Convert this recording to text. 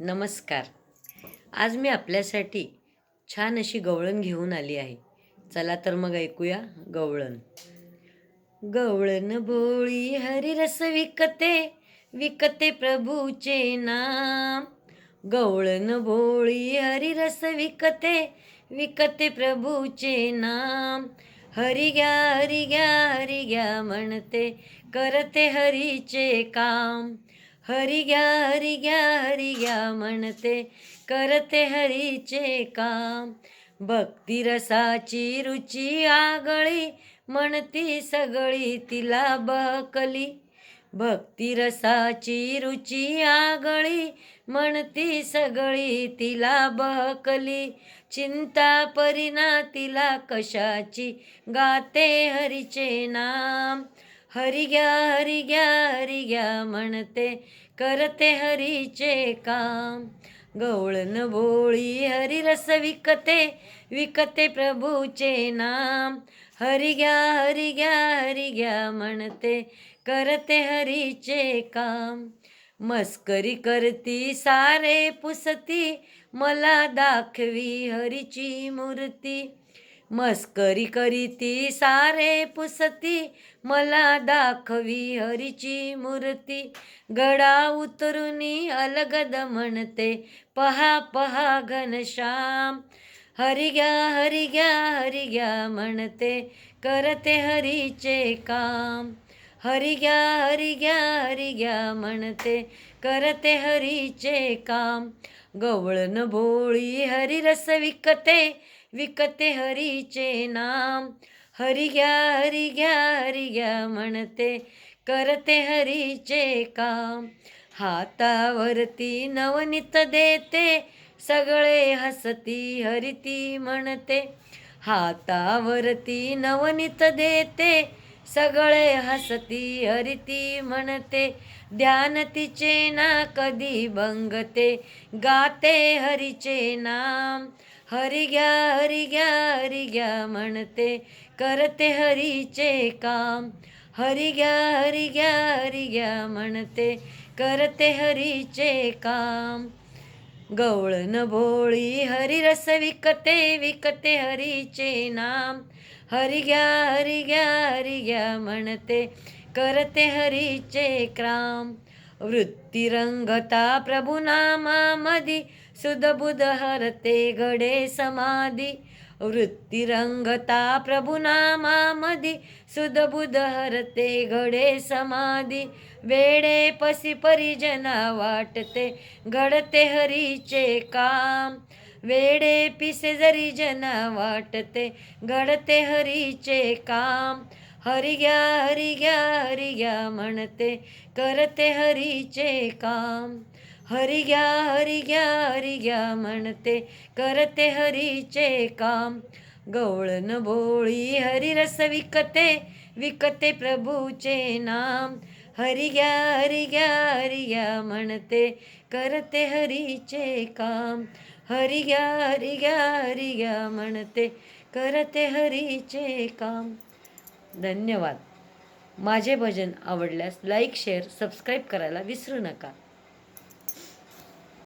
नमस्कार. आज मी आपल्यासाठी छान अशी गवळण घेऊन आली आहे. चला तर मग ऐकूया गवळण. गवळण भोळी हरिरस विकते विकते प्रभूचे नाम. गवळण भोळी हरिरस विकते विकते प्रभूचे नाम. हरी घ्या हरी घ्या हरी घ्या म्हणते करते हरीचे काम. हरी घ्या हरी घ्या हरी घ्या म्हणते करते हरीचे काम. भक्ती रसाची रुची आगळी म्हणती सगळी तिला बहकली भक्ती रसाची रुची आगळी म्हणती सगळी तिला बहकली चिंता परिना तिला कशाची गाते हरीचे नाम. हरी घ्या हरी घ्या हरी घ्या म्हणते करते हरीचे काम. गवळण भोळी हरिरस विकते विकते प्रभूचे नाम. हरी घ्या हरी घ्या हरी घ्या म्हणते करते हरीचे काम. मस्करी करती सारे पुसती मला दाखवी हरीची मूर्ती. मस्करी करीती सारे पुसती. मला दाखवी हरीची मूर्ती. गडा उतरुनी अलगद म्हणते. पहा पहा घनश्याम हरी घ्या हरी घ्या हरी घ्या म्हणते. करते हरीचे काम. हरी घ्या हरी घ्या हरी घ्या म्हणते. करते हरीचे काम. गवळण भोळी हरिरस विकते. विकते हरीचे नाम. हरी घ्या हरी घ्या हरी घ्या म्हणते. करते हरीचे काम. हातावरती नवनीत देते. सगळे हसती हरिती म्हणते. हातावरती नवनीत देते. सगळे हसती हरिती म्हणते. ध्यान तिचे ना कधी भंगते. गाते हरीचे नाम. हरी घ्या हरी घ्या हरी घ्या म्हणते. करते हरीचे काम. हरी घ्या हरी घ्या हरी घ्या म्हणते. करते हरीचे काम. गवळण भोळी हरिरस विकते विकते हरीचे नाम. हरी घ्या हरी घ्या हरी घ्या म्हणते. करते हरीचे क्राम. वृत्ती रंगता प्रभुनामामधी सुदबुद हरते घडे समाधी. वृत्ती रंगता प्रभुनामामधी सुदबुद हरते घडे समाधी. वेडे पसी परिजना वाटते. घडते हरीचे काम. वेडे पिसे जरी जना वाटते घडते हरीचे काम. हरी घ्या हरी घ्या हरी घ्या म्हणते करते हरीचे काम. हरी घ्या हरी घ्या हरी घ्या म्हणते करते हरीचे काम. गवळण भोळी हरिरस विकते विकते प्रभूचे नाम. हरी घ्या हरी घ्या हरी घ्या म्हणते करते हरीचे काम. हरी घ्या हरी घ्या हरी घ्या म्हणते करते हरीचे काम. धन्यवाद. माझे भजन आवडल्यास लाईक शेअर सबस्क्राईब करायला विसरू नका.